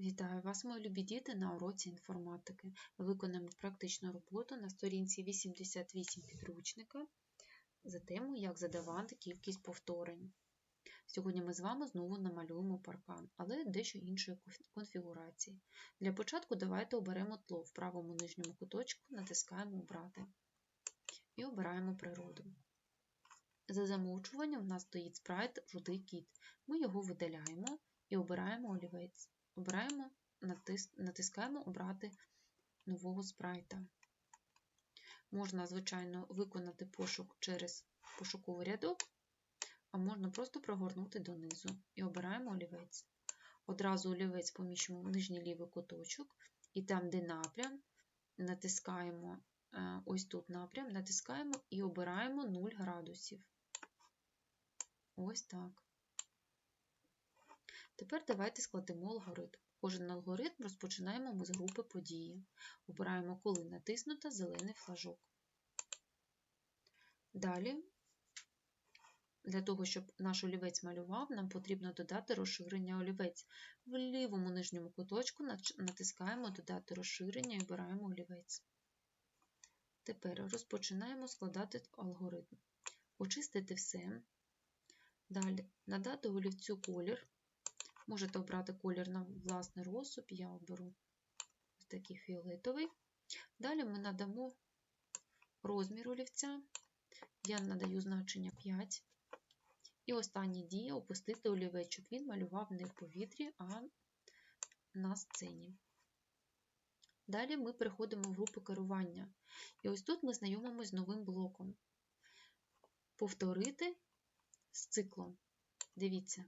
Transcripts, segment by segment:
Вітаю вас, мої любі діти, на уроці інформатики. Виконаємо практичну роботу на сторінці 88 підручника за темою Як задавати кількість повторень. Сьогодні ми з вами знову намалюємо паркан, але дещо іншої конфігурації. Для початку давайте оберемо тло в правому нижньому куточку, натискаємо Обрати і обираємо природу. За замовчуванням в нас стоїть спрайт жудий кіт. Ми його видаляємо і обираємо олівець. Обираємо, натис, натискаємо Обрати нового спрайта. Можна, звичайно, виконати пошук через пошуковий рядок, а можна просто прогорнути донизу і обираємо олівець. Одразу олівець поміщуємо в нижній лівий куточок, і там, де напрям, натискаємо е, ось тут напрям, натискаємо і обираємо 0 градусів. Ось так. Тепер давайте складемо алгоритм. Кожен алгоритм розпочинаємо ми з групи події. Обираємо, коли натиснуто зелений флажок. Далі, для того, щоб наш олівець малював, нам потрібно додати розширення олівець. В лівому нижньому куточку натискаємо Додати розширення і обираємо олівець. Тепер розпочинаємо складати алгоритм. Очистити все. Далі надати олівцю колір. Можете обрати колір на власний розсуд, я оберу ось такий фіолетовий. Далі ми надамо розмір олівця, я надаю значення 5. І остання дія опустити олівець, щоб він малював не в повітрі, а на сцені. Далі ми переходимо в групу керування. І ось тут ми знайомимося з новим блоком. Повторити з циклом. Дивіться,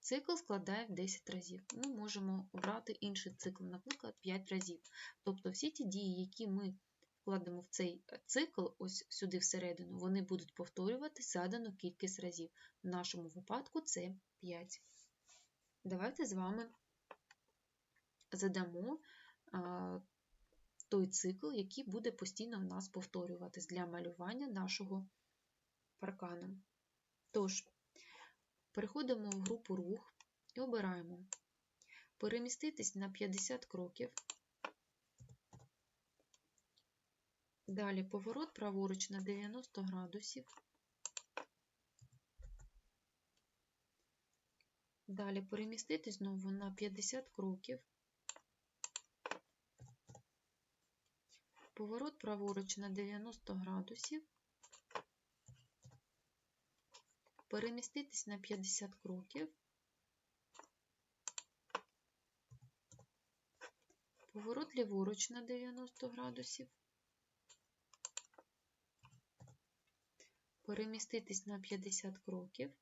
Цикл складає в 10 разів. Ми можемо обрати інший цикл, наприклад, 5 разів. Тобто всі ті дії, які ми вкладемо в цей цикл, ось сюди всередину, вони будуть повторювати задану кількість разів. В нашому випадку це 5. Давайте з вами задамо той цикл, який буде постійно в нас повторюватись для малювання нашого паркану. Тож, Переходимо в групу рух і обираємо переміститись на 50 кроків. Далі поворот праворуч на 90 градусів. Далі переміститись знову на 50 кроків. Поворот праворуч на 90 градусів. Переміститись на 50 кроків, поворот ліворуч на 90 градусів, переміститись на 50 кроків,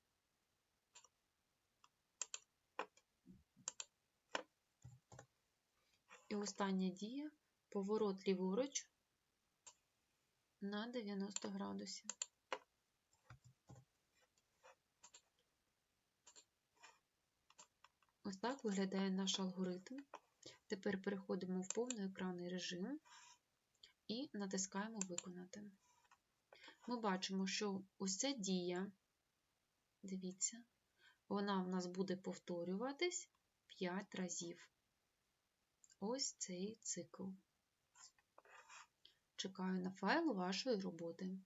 і остання дія. Поворот ліворуч на 90 градусів. Ось так виглядає наш алгоритм. Тепер переходимо в повноекранний режим і натискаємо Виконати. Ми бачимо, що ось ця дія, дивіться, вона в нас буде повторюватись 5 разів. Ось цей цикл. Чекаю на файл вашої роботи.